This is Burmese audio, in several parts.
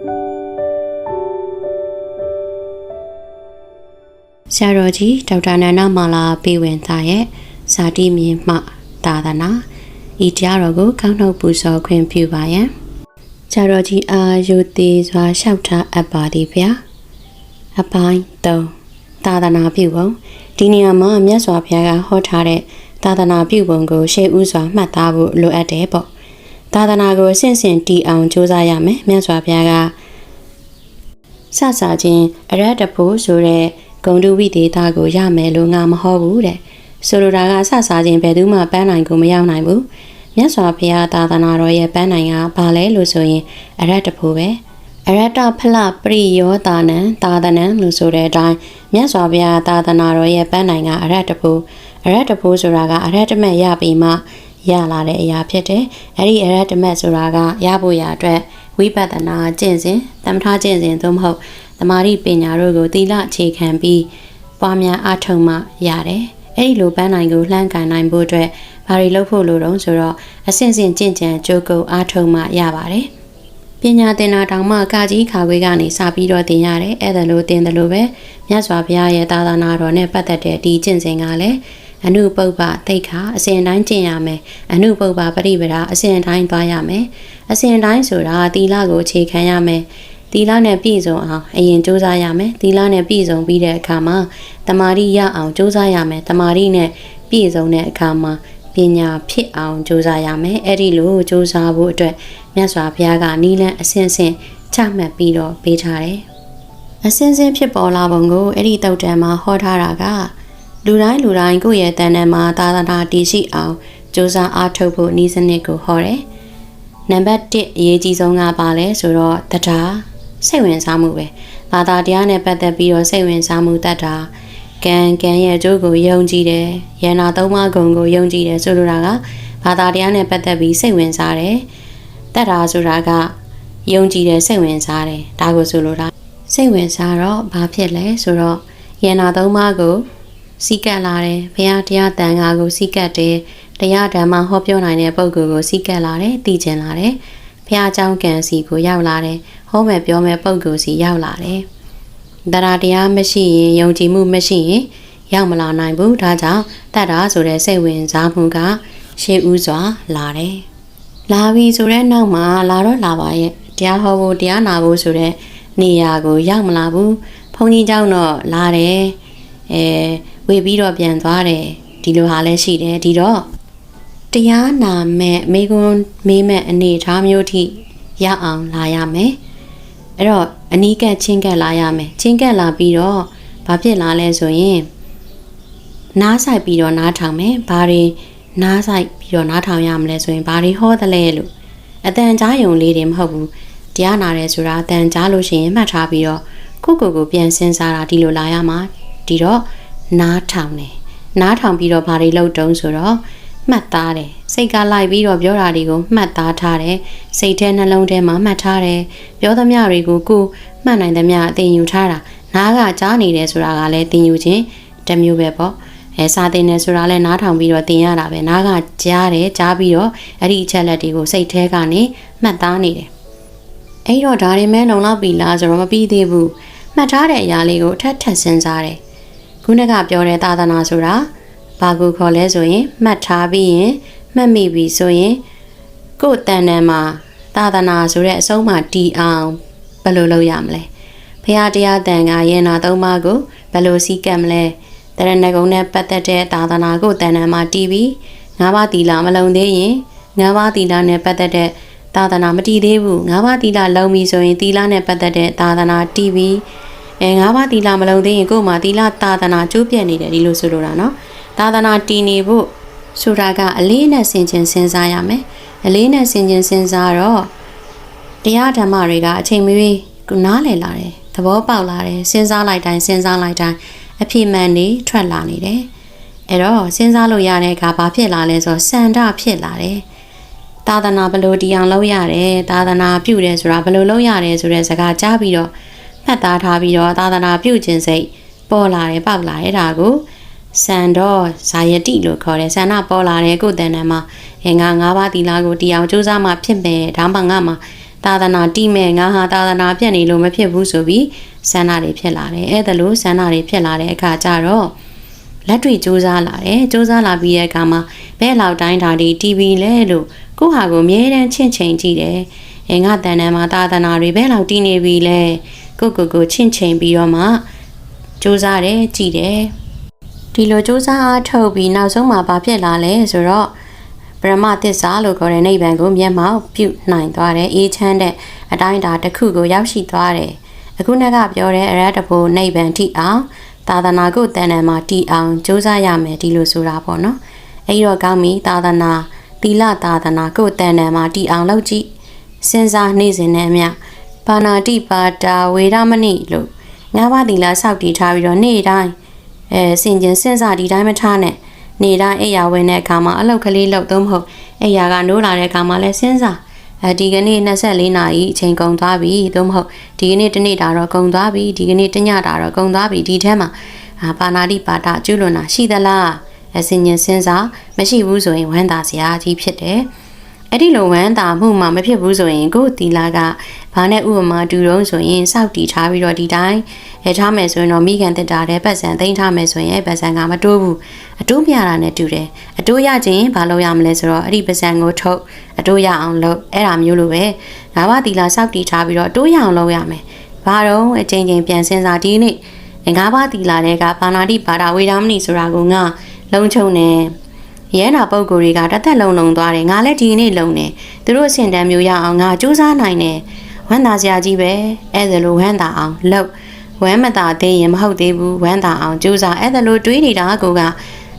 ဆရာတော်ကြီးဒေါက်တာနန္ဒမာလာပေဝင်သားရဲ့ဇာတိမြေမှသာသနာဤတရားတော်ကိုကောင်းနှုတ်ပူဇော်ခွင့်ပြုပါယံဆရာတော်ကြီးအာယုသေးစွာလျှောက်ထားအပ်ပါသည်ဗျာအပိုင်း3သာသနာပြုပုံဒီနေရာမှာမြတ်စွာဘုရားကဟောထားတဲ့သာသနာပြုပုံကိုရှေးဥစွာမှတ်သားဖို့လိုအပ်တယ်ပေါ့ သာသနာကိုအစဉ်စဉ်တည်အောင်ကြိုးစားရမယ်မြတ်စွာဘုရားကစစချင်းအရတ္တဖို့ဆိုတဲ့ဂုံတုဝိသေသကိုရမယ်လို့ငါမဟောဘူးတဲ့ဆိုလိုတာကစစချင်းဘယ်သူမှပန်းနိုင်ကိုမရောက်နိုင်ဘူးမြတ်စွာဘုရားသာသနာတော်ရဲ့ပန်းနိုင်ကဘာလဲလို့ဆိုရင်အရတ္တဖို့ပဲအရတ္တဖလပရိယောတာနံသာသနံလို့ဆိုတဲ့အတိုင်းမြတ်စွာဘုရားသာသနာတော်ရဲ့ပန်းနိုင်ကအရတ္တဖို့အရတ္တဖို့ဆိုတာကအရတ္တမက်ရပြီးမှ ရလာတဲ့အရာဖြစ်တယ်အဲ့ဒီအရတ္တမက်ဆိုတာကရဖို့ရအတွက်ဝိပဿနာကျင့်စဉ်သမထကျင့်စဉ်သို့မဟုတ်တမာတိပညာတို့ကိုသီလအခြေခံပြီးပွားများအားထုတ်မှရတယ်။အဲ့ဒီလိုပန်းနိုင်ကိုလှမ်းကန်နိုင်ဖို့အတွက်ဘာတွေလုပ်ဖို့လိုတုံးဆိုတော့အစဉ်စဉ်ကြင့်ကြံကြိုးကုပ်အားထုတ်မှရပါတယ်။ပညာသင်တာတောင်မှကာကြီးခါခွေးကနေစပြီးတော့သင်ရတယ်။အဲ့ဒါလိုသင်တယ်လို့ပဲမြတ်စွာဘုရားရဲ့သာသနာတော်နဲ့ပတ်သက်တဲ့ဒီကျင့်စဉ်ကလည်း အနုပုပ္ပသိက္ခာအစဉ်တိုင်းကျင့်ရမယ်အနုပုပ္ပပရိပဒါအစဉ်တိုင်းသွားရမယ်အစဉ်တိုင်းဆိုတာသီလကိုအခြေခံရမယ်သီလနဲ့ပြည့်စုံအောင်အရင်စူးစမ်းရမယ်သီလနဲ့ပြည့်စုံပြီးတဲ့အခါမှာတမာရီရအောင်စူးစမ်းရမယ်တမာရီနဲ့ပြည့်စုံတဲ့အခါမှာပညာဖြစ်အောင်စူးစမ်းရမယ်အဲ့ဒီလိုစူးစမ်းဖို့အတွက်မြတ်စွာဘုရားကနီးလန်းအစဉ်စဉ်ချမှတ်ပြီးတော့ပေးထားတယ်အစဉ်စဉ်ဖြစ်ပေါ်လာပုံကိုအဲ့ဒီတုတ်တံမှာဟောထားတာက လူတိုင်းလူတိုင်းကိုယ့်ရဲ့တန်တန်မှာသာသနာတည်ရှိအောင်စူးစမ်းအားထုတ်ဖို့ဤစနစ်ကိုဟောတယ်နံပါတ်1အရေးကြီးဆုံးကပါလဲဆိုတော့တရားစိတ်ဝင်စားမှုပဲဘာသာတရားနဲ့ပတ်သက်ပြီးတော့စိတ်ဝင်စားမှုတတ်တာကံကံရဲ့အကျိုးကိုယုံကြည်တယ်ယန္နာသုံးပါးဂုံကိုယုံကြည်တယ်ဆိုလိုတာကဘာသာတရားနဲ့ပတ်သက်ပြီးစိတ်ဝင်စားတယ်တတ်တာဆိုတာကယုံကြည်တယ်စိတ်ဝင်စားတယ်ဒါကိုဆိုလိုတာစိတ်ဝင်စားတော့ဘာဖြစ်လဲဆိုတော့ယန္နာသုံးပါးကို စီကတ်လာတယ်ဘုရားတရားတန်ခါကိုစီကတ်တယ်တရားဓမ္မဟောပြောနိုင်တဲ့ပုဂ္ဂိုလ်ကိုစီကတ်လာတယ်သိကျင်လာတယ်ဘုရားအကြောင်းကံစီကိုရောက်လာတယ်ဟောမယ်ပြောမယ်ပုဂ္ဂိုလ်စီရောက်လာတယ်တရားတရားမရှိရင်ယုံကြည်မှုမရှိရင်ရောက်မလာနိုင်ဘူးဒါကြောင့်တတ်တာဆိုတဲ့စိတ်ဝင်စားမှုကရှေးဥစွာလာတယ်လာပြီဆိုတဲ့နောက်မှာလာတော့လာပါရဲ့တရားဟောဖို့တရားနာဖို့ဆိုတဲ့နေရာကိုရောက်မလာဘူးဘုန်းကြီးเจ้าတော့လာတယ်အဲ ဝေပြီးတော့ပြန်သွားတယ်ဒီလိုဟာလည်းရှိတယ်ဒီတော့တရားနာမဲ့မိကွန်းမေးမဲ့အနေထားမျိုးထိရအောင်လာရမယ်အဲ့တော့အနီးကပ်ချင်းကပ်လာရမယ်ချင်းကပ်လာပြီးတော့ဘာဖြစ်လာလဲဆိုရင်နားဆိုင်ပြီးတော့နားထောင်မယ်ဘာတွေနားဆိုင်ပြီးတော့နားထောင်ရမလဲဆိုရင်ဘာတွေဟောသလဲလို့အတန်ကြားယုံလေးတွေမဟုတ်ဘူးတရားနာတယ်ဆိုတာအတန်ကြားလို့ရှိရင်မှတ်ထားပြီးတော့ကိုကိုကိုပြန်စဉ်းစားတာဒီလိုလာရမှာဒီတော့ နားထောင်တယ်နားထောင်ပြီးတော့ဘာတွေလုပ်တုံးဆိုတော့မှတ်သားတယ်စိတ်ကလိုက်ပြီးတော့ပြောတာတွေကိုမှတ်သားထားတယ်စိတ်ထဲနှလုံးထဲမှာမှတ်ထားတယ်ပြောသမျှတွေကိုကိုမှတ်နိုင်သမျှအသိယူထားတာနားကကြားနေတယ်ဆိုတာကလည်းသိယူခြင်းတစ်မျိုးပဲပေါ့အဲစာသင်တယ်ဆိုတာလည်းနားထောင်ပြီးတော့သင်ရတာပဲနားကကြားတယ်ကြားပြီးတော့အဲ့ဒီအချက်လက်တွေကိုစိတ်ထဲကနေမှတ်သားနေတယ်အဲ့တော့ဒါတွေမဲလုံလောက်ပြီလားဆိုတော့မပြီးသေးဘူးမှတ်ထားတဲ့အရာလေးကိုအထက်ထက်စဉ်းစားတယ် ခုနကပြောတဲ့သာသနာဆိုတာဘာကိုခေါ်လဲဆိုရင်မှတ်ထားပြီးရင်မှတ်မိပြီဆိုရင်ကိုယ်တန်တန်မှာသာသနာဆိုတဲ့အဆုံးမှာတီအောင်ဘယ်လိုလုပ်ရမလဲဖះတရားတန်ကရင်နာသုံးပါးကိုဘယ်လိုစီးကပ်မလဲတရဏဂုံနဲ့ပတ်သက်တဲ့သာသနာကိုတန်တန်မှာတီးပြီးငါးပါးတီလာမလုံသေးရင်ငါးပါးတီလာနဲ့ပတ်သက်တဲ့သာသနာမတီးသေးဘူးငါးပါးတီလာလုံပြီဆိုရင်တီလာနဲ့ပတ်သက်တဲ့သာသနာတီးပြီး အဲငါးပါးတီလာမလုံသေးရင်ကို့မှာတီလာသာသနာကျိုးပြက်နေတယ်ဒီလိုဆိုလိုတာနော်သာသနာတည်နေဖို့ဆိုတာကအလေးနဲ့ဆင်ခြင်စဉ်းစားရမယ်အလေးနဲ့ဆင်ခြင်စဉ်းစားတော့တရားဓမ္မတွေကအချိန်မရွေးကနားလည်လာတယ်သဘောပေါက်လာတယ်စဉ်းစားလိုက်တိုင်းစဉ်းစားလိုက်တိုင်းအဖြစ်မှန်နေထွက်လာနေတယ်အဲ့တော့စဉ်းစားလို့ရတဲ့အခါဘာဖြစ်လာလဲဆိုတော့စန္ဒဖြစ်လာတယ်သာသနာဘလို့တရားလုပ်ရတယ်သာသနာပြုတယ်ဆိုတာဘလို့လုပ်ရတယ်ဆိုတဲ့စကားကြားပြီးတော့မှ တ်သားထားပြီးတော့သာသနာပြုခြင်းစိတ်ပေါ်လာတယ်ပေါက်လာတယ်ဒါကိုစံတော့ဇာယတိလို့ခေါ်တယ်ဆန္ဒပေါ်လာတဲ့ကိုယ်တန်တန်မှာအဲငါ၅ပါးသီလကိုတရားစူးစမ်းမှဖြစ်မယ်ဒါမှငါမှသာသနာတိမဲ့ငါဟာသာသနာပြတ်နေလို့မဖြစ်ဘူးဆိုပြီးဆန္ဒတွေဖြစ်လာတယ်အဲ့ဒါလို့ဆန္ဒတွေဖြစ်လာတဲ့အခါကျတော့လက်တွေစူးစမ်းလာတယ်စူးစမ်းလာပြီးတဲ့အခါမှာဘဲလောက်တိုင်းဓာတ်ဒီ TV လဲလို့ကိုယ့်ဟာကိုအမြဲတမ်းချင့်ချိန်ကြည့်တယ်အဲငါတန်တန်မှာသာသနာတွေဘဲလောက်တည်နေပြီလဲ ကိုယ့်ကိုယ်ကိုချင့်ချိန်ပြီးတော့မှစူးစမ်းတယ်ကြည့်တယ်ဒီလိုစူးစမ်းအားထုတ်ပြီးနောက်ဆုံးမှာဘာဖြစ်လာလဲဆိုတော့ပရမသစ္စာလို့ခေါ်တဲ့နိဗ္ဗာန်ကိုမျက်မှောက်ပြုနိုင်သွားတယ်အေးချမ်းတဲ့အတိုင်းအတာတစ်ခုကိုရောက်ရှိသွားတယ်အခုနကပြောတဲ့အရဟတဖို့နိဗ္ဗာန်ထိအောင်သာသနာကိုတန်တန်မှာတည်အောင်စူးစမ်းရမယ်ဒီလိုဆိုတာပေါ့နော်အဲဒီတော့ကောင်းပြီသာသနာသီလသာသနာကိုတန်တန်မှာတည်အောင်လုပ်ကြည့်စဉ်းစားနေစဉ်နဲ့အမျှ ပါဏာတိပါတာဝေရမဏိလို့ငါးပါးသီလစောက်တည်ထားပြီးတော့နေ့တိုင်းအဲစင်ကျင်စဉ်းစားဒီတိုင်းမထားနဲ့နေတိုင်းအိယာဝင်တဲ့အခါမှာအလုတ်ကလေးလုတ်သုံးမဟုတ်အိယာကနိုးလာတဲ့အခါမှာလည်းစဉ်းစားအဲဒီကနေ့24နာရီအချိန်ကုန်သွားပြီသို့မဟုတ်ဒီကနေ့တစ်နေ့တာတော့ကုန်သွားပြီဒီကနေ့တညတာတော့ကုန်သွားပြီဒီထဲမှာအာပါဏာတိပါဒကျွလွန်တာရှိသလားအစင်ញင်စဉ်းစားမရှိဘူးဆိုရင်ဝမ်းသာစရာကြီးဖြစ်တယ် အဲ့ဒီလိုဝမ်းသာမှုမှမဖြစ်ဘူးဆိုရင်ကိုယ်တီလာကဘာနဲ့ဥပမာတူတုံးဆိုရင်စောက်တီထားပြီးတော့ဒီတိုင်းရထားမယ်ဆိုရင်တော့မိခင်တက်တာတဲ့ပတ်စံသိမ်းထားမယ်ဆိုရင်အဲ့ပတ်စံကမတိုးဘူးအတိုးပြတာနဲ့တူတယ်အတိုးရခြင်းဘာလုပ်ရမလဲဆိုတော့အဲ့ဒီပတ်စံကိုထုတ်အတိုးရအောင်လုပ်အဲ့ဒါမျိုးလိုပဲငါးပါးတီလာစောက်တီထားပြီးတော့အတိုးရအောင်လုပ်ရမယ်ဘာတော့အချိန်ချင်းပြန်စင်းစားဒီနေ့ငါးပါးတီလာတဲ့ကဘာနာတိဘာဒဝေဒမဏိဆိုတာကိုငါလုံချုံနေ ရဲနာပုံကိုယ်တွေကတသက်လုံးလုံးသွားတယ်ငါလည်းဒီနေ့လုံနေသူတို့အစင်တန်းမျိုးရအောင်ငါစူးစမ်းနိုင်တယ်ဝမ်းသာစရာကြီးပဲအဲ့ဒါလိုဝမ်းသာအောင်လုပ်ဝမ်းမသာသေးရင်မဟုတ်သေးဘူးဝမ်းသာအောင်ကြိုးစားအဲ့ဒါလိုတွေးနေတာကိုက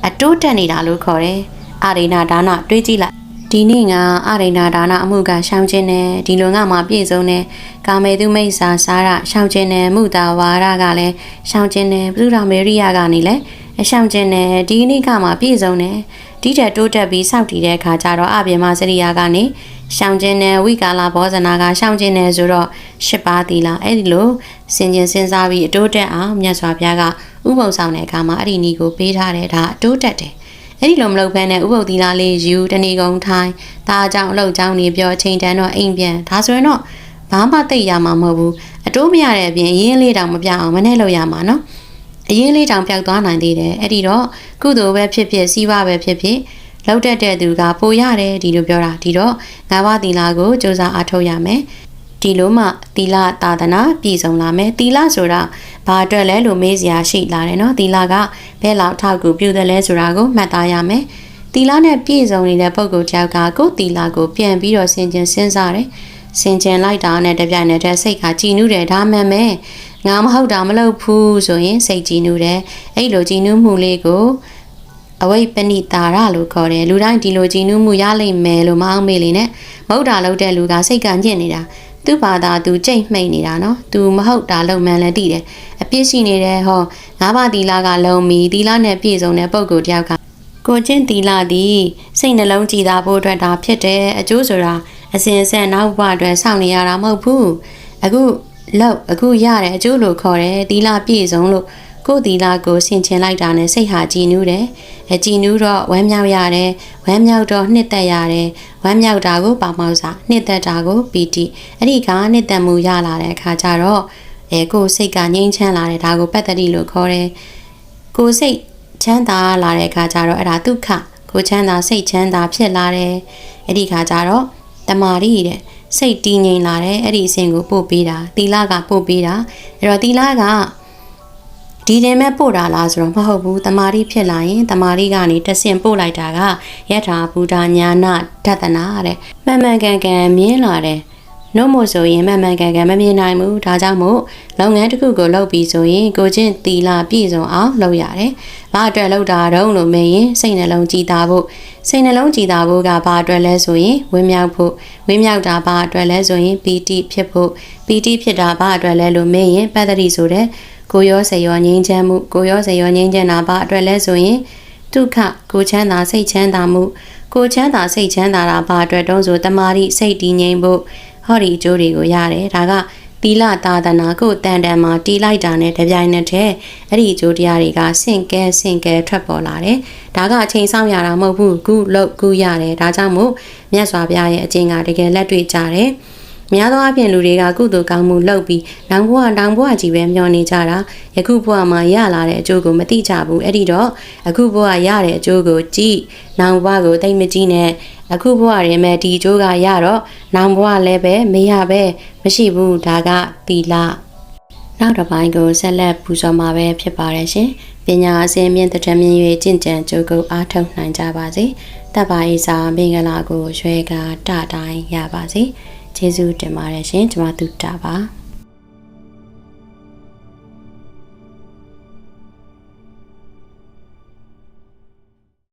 အတိုးတက်နေတာလို့ခေါ်တယ်အာရိနာဒါနတွေးကြည့်လိုက်ဒီနေ့ငါအာရိနာဒါနအမှုကရှောင်းခြင်းနဲ့ဒီလိုငါမှပြည့်စုံတယ်ကာမေတုမိတ်စာစားရရှောင်းခြင်းနဲ့မုတာဝါရကလည်းရှောင်းခြင်းနဲ့ပြုတော်မေရိယကနေလည်း အရှောင်းခြင်းနဲ့ဒီနေ့ကမှပြည့်စုံတယ်ဒီတက်တိုးတက်ပြီးစောက်တည်တဲ့အခါကျတော့အပြင်မစရိယာကနေရှောင်းခြင်းနဲ့ဝိကာလဘောဇနာကရှောင်းခြင်းနဲ့ဆိုတော့ရှစ်ပါးသီလအဲ့ဒီလိုစင်ကျင်စဉ်းစားပြီးအတိုးတက်အောင်မြတ်စွာဘုရားကဥပုံဆောင်တဲ့အခါမှာအဲ့ဒီနီကိုပေးထားတယ်ဒါအတိုးတက်တယ်အဲ့ဒီလိုမလုပ်ဘဲနဲ့ဥပုပ်သီလလေးယူတဏီကုံထိုင်းဒါအကြောင်းအလုပ်ကြောင်းနေပြောချိန်တန်တော့အိမ်ပြန်ဒါဆိုရင်တော့ဘာမှသိရမှာမဟုတ်ဘူးအတိုးမရတဲ့အပြင်အရင်လေးတောင်မပြအောင်မနဲ့လို့ရမှာနော် အရင်လေးတောင်ပျောက်သွားနိုင်သေးတယ်အဲ့ဒီတော့ကုသိုလ်ပဲဖြစ်ဖြစ်စီးပွားပဲဖြစ်ဖြစ်လောက်တတ်တဲ့သူကပိုရတယ်ဒီလိုပြောတာဒီတော့ငါးပါးသီလကိုစ조사အားထုတ်ရမယ်ဒီလိုမှသီလသာသနာပြည့်စုံလာမယ်သီလဆိုတာဘာအတွက်လဲလို့မေးစရာရှိလာတယ်နော်သီလကဘယ်လောက်ထောက်ကူပြုတယ်လဲဆိုတာကိုမှတ်သားရမယ်သီလနဲ့ပြည့်စုံနေတဲ့ပုဂ္ဂိုလ်တယောက်ကကိုယ်သီလကိုပြန်ပြီးတော့ဆင်ခြင်စဉ်းစားတယ် ဆင်ခြင်လိုက်တာနဲ့တပြိုင်နက်တည်းစိတ်ကကြည်နူးတယ်ဒါမှန်ပဲငါမဟုတ်တာမလုပ်ဘူးဆိုရင်စိတ်ကြည်နူးတယ်အဲ့လိုကြည်နူးမှုလေးကိုအဝိပဏိတာရလို့ခေါ်တယ်လူတိုင်းဒီလိုကြည်နူးမှုရလိမ့်မယ်လို့မအောင်မေးလေနဲ့မဟုတ်တာလုပ်တဲ့လူကစိတ်ကညစ်နေတာသူ့ဘာသာသူကြိတ်မှိတ်နေတာနော်သူမဟုတ်တာလုံမှန်လည်းသိတယ်အပြစ်ရှိနေတယ်ဟောငါးပါးသီလကလုံမီသီလနဲ့ပြည့်စုံတဲ့ပုံကိုတယောက်ကကိုချင်းသီလသည်စိတ်နှလုံးကြည်သာဖို့အတွက်ဒါဖြစ်တယ်အကျိုးဆိုတာ အစဉ်အဆက်နောက်ဘဝအတွက်စောင့်နေရတာမဟုတ်ဘူးအခုလောက်အခုရတဲ့အကျိုးလို့ခေါ်တယ်သီလပြည့်စုံလို့ကိုယ်သီလကိုဆင်ခြင်လိုက်တာနဲ့စိတ်ဟာကြည်နူးတယ်အကြည်နူးတော့ဝမ်းမြောက်ရတယ်ဝမ်းမြောက်တော့နှစ်သက်ရတယ်ဝမ်းမြောက်တာကိုပါမောက်စာနှစ်သက်တာကိုပီတိအဲ့ဒီကနှစ်သက်မှုရလာတဲ့အခါကျတော့အဲကိုယ်စိတ်ကငြိမ်းချမ်းလာတယ်ဒါကိုပတ္တိလို့ခေါ်တယ်ကိုယ်စိတ်ချမ်းသာလာတဲ့အခါကျတော့အဲ့ဒါဒုက္ခကိုချမ်းသာစိတ်ချမ်းသာဖြစ်လာတယ်အဲ့ဒီခါကျတော့ တမာရီတဲ့စိတ်တည်ငြိမ်လာတယ်အဲ့ဒီအစဉ်ကိုပို့ပေးတာသီလကပို့ပေးတာအဲ့တော့သီလကဒီတင်မဲ့ပို့တာလားဆိုတော့မဟုတ်ဘူးတမာရီဖြစ်လာရင်တမာရီကနေတဆင်ပို့လိုက်တာကယထာဘုဒ္ဓညာနာဒသနာတဲ့မှန်မှန်ကန်ကန်မြင်လာတယ် နှုတ်မို့ဆိုရင်မှန်မှန်ကန်ကန်မမြင်နိုင်ဘူးဒါကြောင့်မို့လုပ်ငန်းတစ်ခုကိုလုပ်ပြီးဆိုရင်ကိုချင်းတီလာပြည့်စုံအောင်လုပ်ရတယ်။ဘာအတွက်လုပ်တာတုံးလို့မေးရင်စိတ်နှလုံးကြည်သာဖို့စိတ်နှလုံးကြည်သာဖို့ကဘာအတွက်လဲဆိုရင်ဝင်းမြောက်ဖို့ဝင်းမြောက်တာဘာအတွက်လဲဆိုရင်ပီတိဖြစ်ဖို့ပီတိဖြစ်တာဘာအတွက်လဲလို့မေးရင်ပတ္တိဆိုတဲ့ကိုရောစေရောငြိမ်းချမ်းမှုကိုရောစေရောငြိမ်းချမ်းတာဘာအတွက်လဲဆိုရင်ဒုက္ခကိုချမ်းသာစိတ်ချမ်းသာမှုကိုချမ်းသာစိတ်ချမ်းသာတာဘာအတွက်တုံးဆိုတမာတိစိတ်တည်ငြိမ်ဖို့ ဟောဒီအကျိုးတွေကိုရတယ်ဒါကသီလသာသနာကိုတန်တန်မှာတီးလိုက်တာနဲ့တပြိုင်နက်တည်းအဲ့ဒီအကျိုးတရားတွေကဆင့်ကဲဆင့်ကဲထွက်ပေါ်လာတယ်ဒါကအချိန်ဆောင်ရတာမဟုတ်ဘူးခုလောက်ခုရတယ်ဒါကြောင့်မို့မြတ်စွာဘုရားရဲ့အကျင့်ကတကယ်လက်တွေ့ကြတယ် များသောအားဖြင့်လူတွေကကုသိုလ်ကောင်းမှုလုပ်ပြီးနောင်ဘဝနောင်ဘဝကြီးပဲမျှော်နေကြတာယခုဘဝမှာရလာတဲ့အကျိုးကိုမသိကြဘူးအဲ့ဒီတော့အခုဘဝရတဲ့အကျိုးကိုကြည့်နောင်ဘဝကိုသိမ့်မကြည့်နဲ့အခုဘဝရင်မဲ့ဒီအကျိုးကရတော့နောင်ဘဝလည်းပဲမရပဲမရှိဘူးဒါကသီလနောက်တစ်ပိုင်းကိုဆက်လက်ပူဇော်မှာပဲဖြစ်ပါတယ်ရှင်ပညာအစဉ်မြင့်တစ်ထမြင့်၍ကျင့်ကြံကြိုးကိုအားထုတ်နိုင်ကြပါစေတပ်ပါဤစာမင်္ဂလာကိုရွှဲကတတိုင်းရပါစေ ကျေးဇူးတင်ပါတယ်ရှင်ကျွန်မသူတာပါ